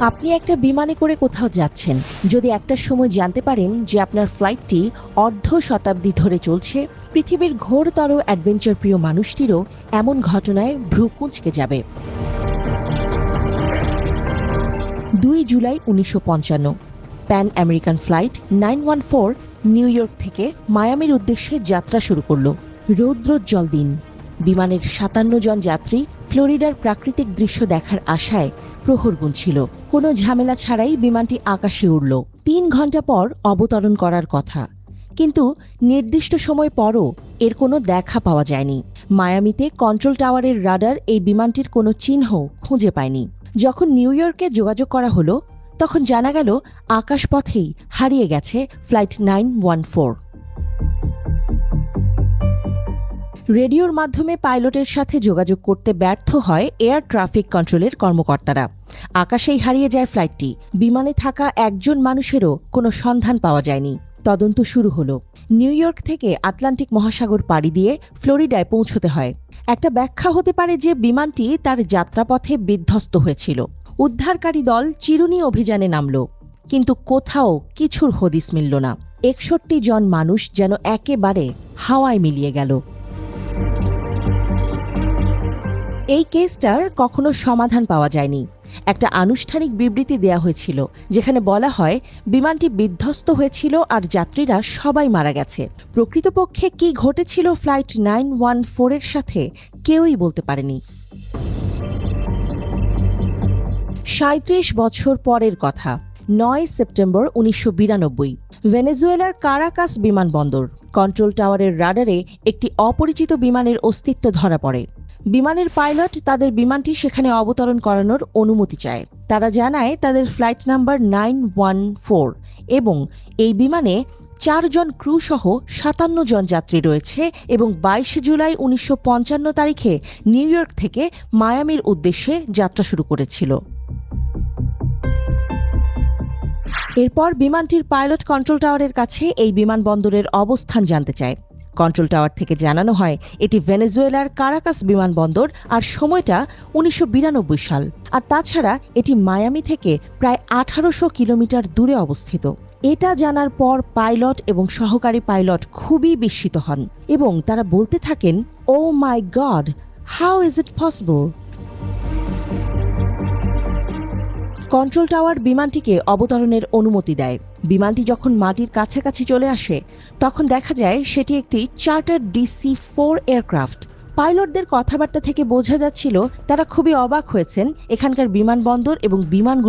আপনি একটা বিমানে করে কোথাও যাচ্ছেন, যদি একটা সময় জানতে পারেন যে আপনার ফ্লাইটটি অর্ধ শতাব্দী ধরে চলছে, পৃথিবীর ঘোরতর অ্যাডভেঞ্চার প্রিয় মানুষটিরও এমন ঘটনায় ভ্রু কুঁচকে যাবে। দুই জুলাই উনিশশো পঞ্চান্ন, Pan American flight nine one four New York থেকে মায়ামির উদ্দেশ্যে যাত্রা শুরু করল। রৌদ্রোজ্জ্বল দিন। বিমানের সাতান্ন জন যাত্রী ফ্লোরিডার প্রাকৃতিক দৃশ্য দেখার আশায় প্রহর গুনছিল। কোনো ঝামেলা ছাড়াই বিমানটি আকাশে উড়ল। তিন ঘণ্টা পর অবতরণ করার কথা। কিন্তু নির্দিষ্ট সময় পরও এর কোনো দেখা পাওয়া যায়নি। মায়ামিতে কন্ট্রোল টাওয়ারের রাডার এই বিমানটির কোনো চিহ্ন খুঁজে পায়নি। যখন নিউ ইয়র্কে যোগাযোগ করা হলো, তখন জানা গেল আকাশপথেই হারিয়ে গেছে ফ্লাইট নাইন ওয়ান ফোর। রেডিওর মাধ্যমে পাইলটের সাথে যোগাযোগ করতে ব্যর্থ হয় এয়ার ট্রাফিক কন্ট্রোলের কর্মকর্তারা। আকাশেই হারিয়ে যায় ফ্লাইটটি। বিমানে থাকা একজন মানুষেরও কোনো সন্ধান পাওয়া যায়নি। তদন্ত শুরু হলো। নিউ ইয়র্ক থেকে আটলান্টিক মহাসাগর পাড়ি দিয়ে ফ্লোরিডায় পৌঁছতে হয়। একটা ব্যাখ্যা হতে পারে যে বিমানটি তার যাত্রাপথে বিধ্বস্ত হয়েছিল। উদ্ধারকারী দল চিরুনি অভিযানে নামল। কিন্তু কোথাও কিছুর হদিস মিলল না। একষট্টি জন মানুষ যেন একেবারে হাওয়ায় মিলিয়ে গেল। এই কেসটার কখনো সমাধান পাওয়া যায়নি। একটা আনুষ্ঠানিক বিবৃতি দেয়া হয়েছিল, যেখানে বলা হয়, বিমানটি বিধ্বস্ত হয়েছিল আর যাত্রীরা সবাই মারা গেছে। প্রকৃতপক্ষে কি ঘটেছিল ফ্লাইট নাইন ওয়ান ফোরের সাথে, কেউই বলতে পারেনি। সাঁত্রিশ বছর পরের কথা। নয় সেপ্টেম্বর উনিশশো বিরানব্বই। ভেনেজুয়েলার কারাকাস বিমানবন্দর। কন্ট্রোল টাওয়ারের রাডারে একটি অপরিচিত বিমানের অস্তিত্ব ধরা পড়ে। বিমানের পাইলট তাদের বিমানটি সেখানে অবতরণ করানোর অনুমতি চায়। তারা জানায় তাদের flight number nine one four এবং এই বিমানে চারজন ক্রু সহ সাতান্ন জন যাত্রী রয়েছে এবং বাইশে জুলাই উনিশশো পঞ্চান্ন তারিখে নিউ ইয়র্ক থেকে মায়ামির উদ্দেশ্যে যাত্রা শুরু করেছিল। এরপর বিমানটির পাইলট কন্ট্রোল টাওয়ারের কাছে এই বিমানবন্দরের অবস্থান জানতে চায়। কন্ট্রোল টাওয়ার থেকে জানানো হয়, এটি ভেনেজুয়েলার কারাকাস বিমানবন্দর আর সময়টা উনিশশো বিরানব্বই সাল। আর তাছাড়া এটি মায়ামি থেকে প্রায় আঠারোশো কিলোমিটার দূরে অবস্থিত। এটা জানার পর পাইলট এবং সহকারী পাইলট খুবই বিস্মিত হন এবং তারা বলতে থাকেন ও my god how is it possible control tower বিমানটিকে অবতরণের অনুমতি দেয়। বিমানটি যখন মাটির কাছাকাছি চলে আসে, তখন দেখা যায় সেটি একটি চার্টার ডিসি ফোর এয়ারক্রাফট। পাইলটদের কথাবার্তা থেকে বোঝা যাচ্ছিল, তারা খুবই অবাক হয়েছেন। এখানকার বিমানবন্দর এবং বিমানগুলো